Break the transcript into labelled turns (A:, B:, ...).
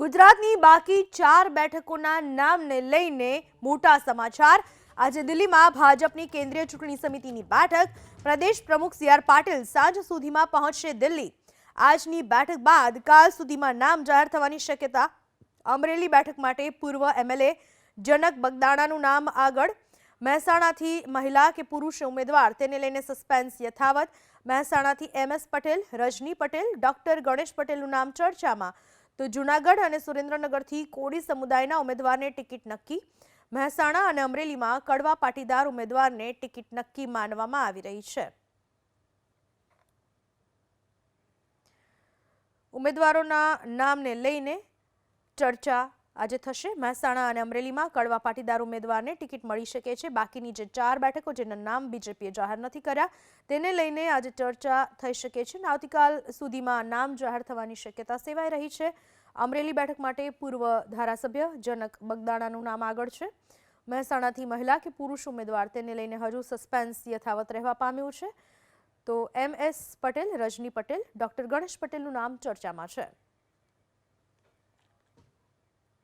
A: ગુજરાતની બાકી ચાર બેઠકોના નામને લઈને મોટા સમાચાર. આજે દિલ્હીમાં ભાજપની કેન્દ્રીય ચૂંટણી સમિતિની બેઠક. પ્રદેશ પ્રમુખ સી આર પાટીલ સાંજ સુધીમાં પહોંચશે દિલ્હી. આજની બેઠક બાદ કાલ સુધીમાં નામ જાહેર થવાની શક્યતા. અમરેલી બેઠક માટે પૂર્વ એમએલએ જનક બગદાણાનું નામ આગળ. મહેસાણાથી મહિલા કે પુરુષ ઉમેદવાર તેને લઈને સસ્પેન્સ યથાવત. મહેસાણાથી M S Patel, Rajni Patel, doctor Ganesh પટેલનું નામ ચર્ચામાં. તો જૂનાગઢ અને સુરેન્દ્રનગરથી કોળી સમુદાયના ઉમેદવારને ટિકિટ નક્કી. મહેસાણા અને અમરેલીમાં કડવા પાટીદાર ઉમેદવારને ટિકિટ નક્કી માનવામાં આવી રહી છે. ઉમેદવારોના નામને લઈને ચર્ચા આજે થશે. મહેસાણા અને અમરેલીમાં કડવા પાટીદાર ઉમેદવારને ટિકિટ મળી શકે છે. બાકીની જે ચાર બેઠકો જેના નામ બીજેપીએ જાહેર નથી કર્યા, તેને લઈને આજે ચર્ચા થઈ શકે છે અને આવતીકાલ સુધીમાં નામ જાહેર થવાની શક્યતા સેવાઈ રહી છે. અમરેલી બેઠક માટે પૂર્વ ધારાસભ્ય જનક બગદાણાનું નામ આગળ છે. મહેસાણાથી મહિલા કે પુરુષ ઉમેદવાર, તેને લઈને હજુ સસ્પેન્સ યથાવત રહેવા પામ્યું છે. તો M S Patel, Rajni Patel, doctor Ganesh પટેલનું નામ ચર્ચામાં છે.